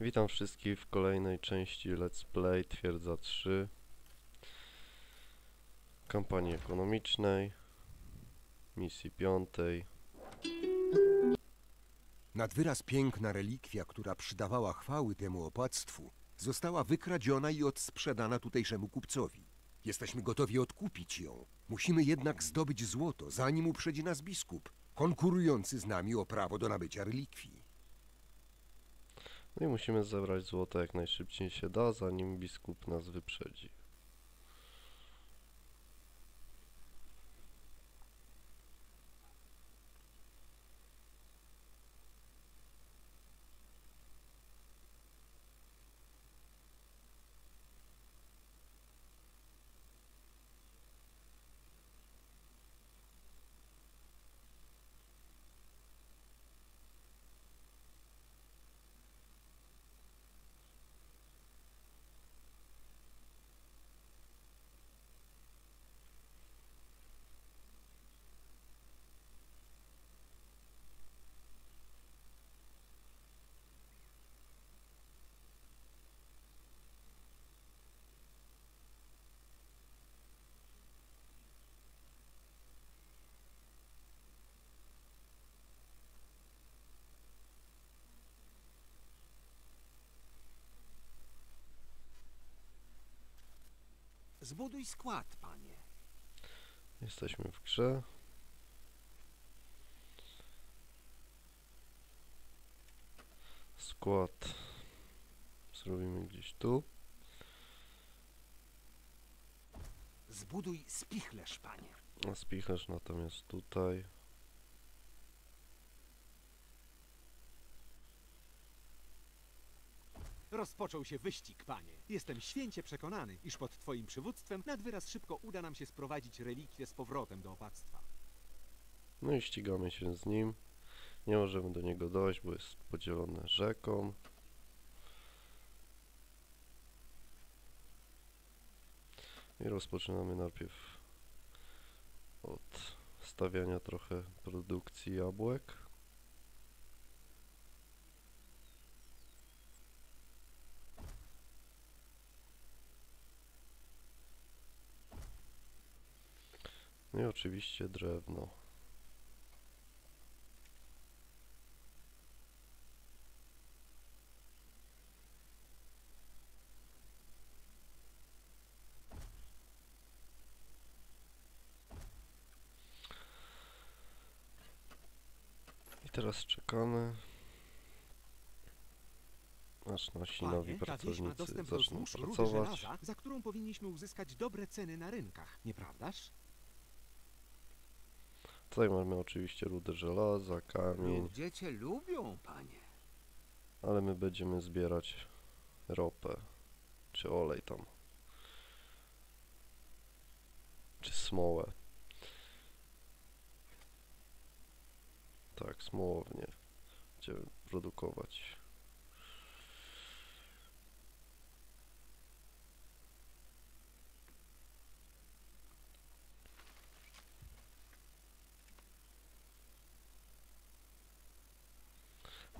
Witam wszystkich w kolejnej części Let's Play Twierdza 3 Kampanii ekonomicznej Misji piątej Nad wyraz piękna relikwia, która przydawała chwały temu opactwu, została wykradziona i odsprzedana tutejszemu kupcowi. Jesteśmy gotowi odkupić ją. Musimy jednak zdobyć złoto, zanim uprzedzi nas biskup, konkurujący z nami o prawo do nabycia relikwii. No i musimy zebrać złoto jak najszybciej się da, zanim biskup nas wyprzedzi. Zbuduj skład, panie. Jesteśmy w grze. Skład zrobimy gdzieś tu. Zbuduj spichlerz, panie. A spichlerz natomiast tutaj. Rozpoczął się wyścig, panie. Jestem święcie przekonany, iż pod twoim przywództwem nad wyraz szybko uda nam się sprowadzić relikwie z powrotem do opactwa. No i ścigamy się z nim. Nie możemy do niego dojść, bo jest podzielone rzeką. I rozpoczynamy najpierw od stawiania trochę produkcji jabłek. No i oczywiście drewno. I teraz czekamy, aż nasi nowi pracownicy zaczną pracować. za którą powinniśmy uzyskać dobre ceny na rynkach, nieprawdaż? Tutaj mamy oczywiście rudę żelaza, kamień, Ludzie cię lubią, panie. ale my będziemy zbierać ropę, czy olej tam, czy smołę. Tak, smołownie będziemy produkować.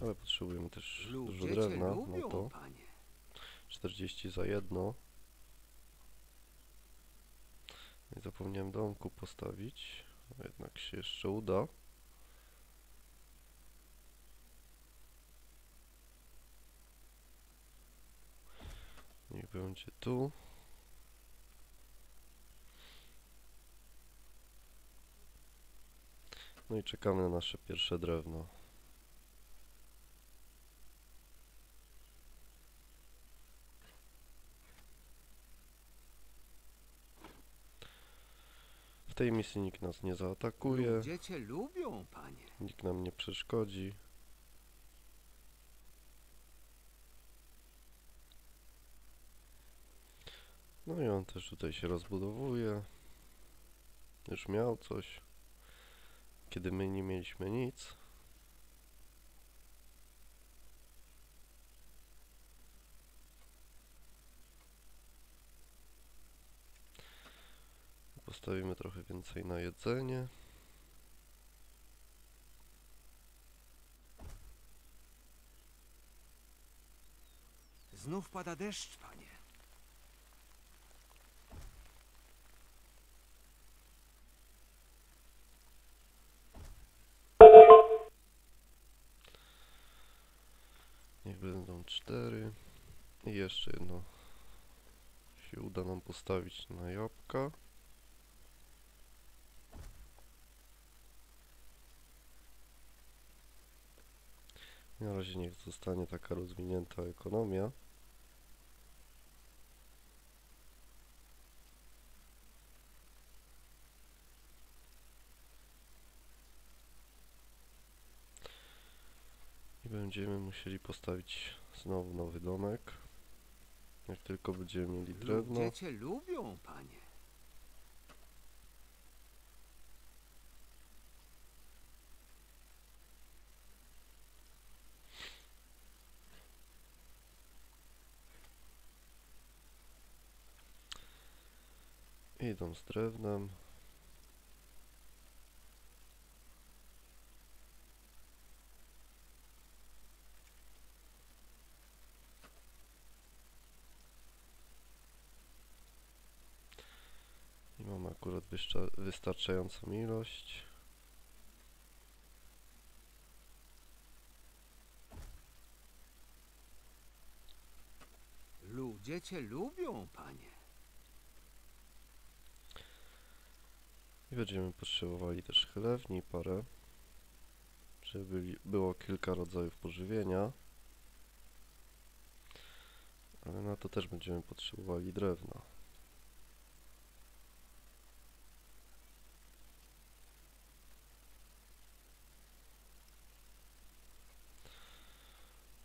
Ale potrzebujemy też dużo Ludzie cię drewna, no lubią, to panie. 40 za jedno. I zapomniałem domku postawić, a jednak się jeszcze uda. Niech będzie tu. No i czekamy na nasze pierwsze drewno. Tej misji nikt nas nie zaatakuje, lubią, panie. nikt nam nie przeszkodzi. No i on też tutaj się rozbudowuje. Już miał coś, kiedy my nie mieliśmy nic. Postawimy trochę więcej na jedzenie. Znów pada deszcz, panie. Niech będą cztery. I jeszcze jedno się uda nam postawić na jabłka. Na razie niech zostanie taka rozwinięta ekonomia. I będziemy musieli postawić znowu nowy domek. Jak tylko będziemy mieli drewno. Ludzie lubią, panie. Idą z drewnem. I mamy akurat wystarczającą ilość. Ludzie cię lubią, panie. I będziemy potrzebowali też chlewni parę, żeby było kilka rodzajów pożywienia. Ale na to też będziemy potrzebowali drewna.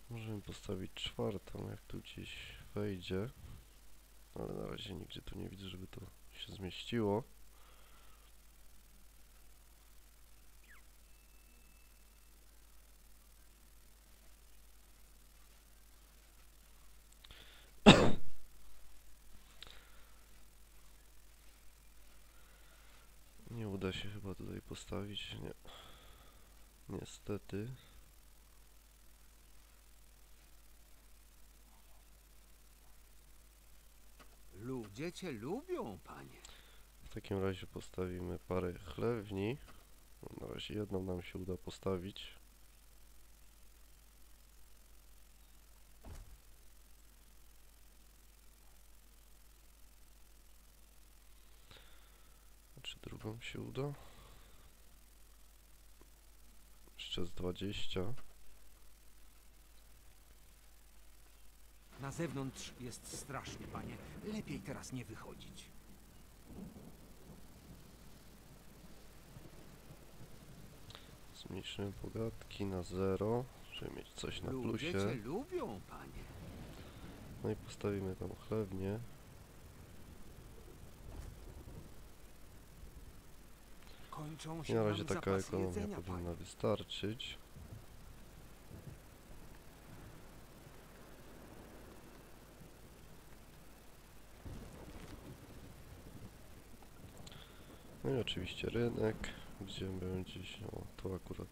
Możemy postawić czwartą, jak tu gdzieś wejdzie. Ale na razie nigdzie tu nie widzę, żeby to się zmieściło. Nie uda się chyba tutaj postawić, nie. Niestety. Ludzie cię lubią, panie. W takim razie postawimy parę chlewni. Na razie jedną nam się uda postawić. Czy drugą się uda? Jeszcze z 20. Na zewnątrz jest strasznie, panie. Lepiej teraz nie wychodzić. Zmniejszymy podatki na 0, żeby mieć coś na Ludzie plusie. lubią, panie. No i postawimy tam chlewnię. Kończą się na razie taka ekonomia powinna panie. wystarczyć. No i oczywiście rynek, gdzie będzie się, o tu akurat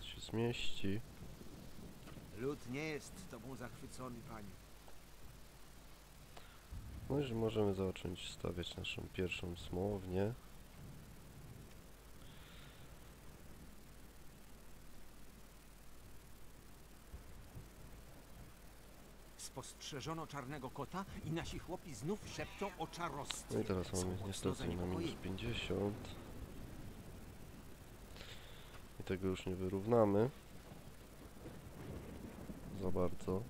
się zmieści. Lud nie jest tobą zachwycony, panie. No i że możemy zacząć stawiać naszą pierwszą smownię. Spostrzeżono czarnego kota i nasi chłopi znów szepczą o czarostwie. No i teraz mamy niestety na minus zaniepokojeni. 50. I tego już nie wyrównamy. Za bardzo.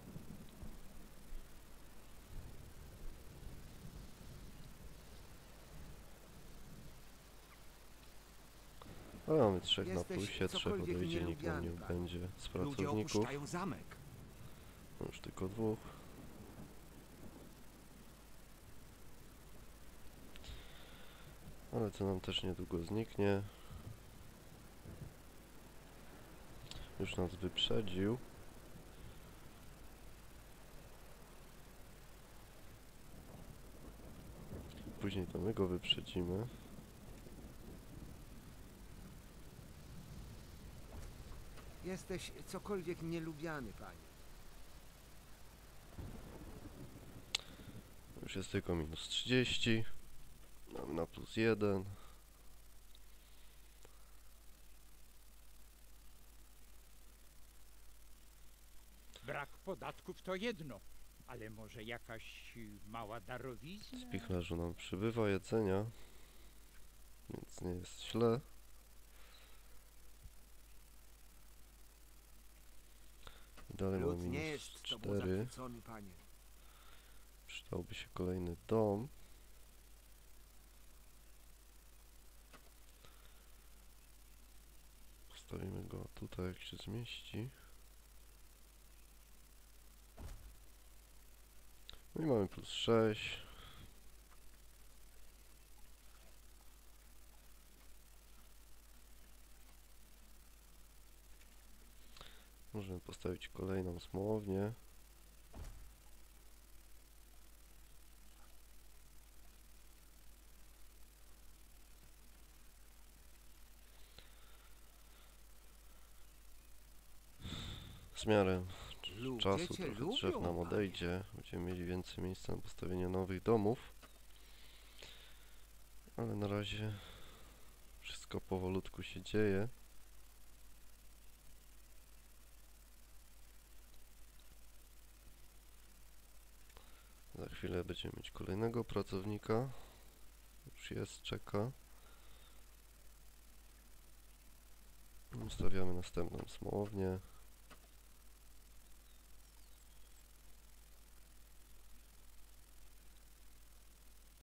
Ale mamy trzech na plusie, trzech odejdzie, nikt nam nie będzie z pracowników. No Już tylko dwóch. Ale to nam też niedługo zniknie. Już nas wyprzedził. Później to my go wyprzedzimy. Jesteś cokolwiek nielubiany, panie. Już jest tylko minus 30. Mamy na plus 1. Brak podatków to jedno, ale może jakaś mała darowizna? Spichlerzu nam przybywa jedzenia, więc nie jest źle. Dalej mamy minus jest tobą 4. zachwycony, panie. Przydałby się kolejny dom. Postawimy go tutaj, jak się zmieści. No i mamy plus 6. Możemy postawić kolejną smołownię. Z miarę czasu trochę drzew nam odejdzie. Będziemy mieli więcej miejsca na postawienie nowych domów. Ale na razie wszystko powolutku się dzieje. Za chwilę będziemy mieć kolejnego pracownika. Już jest, czeka. Ustawiamy następną smołownię.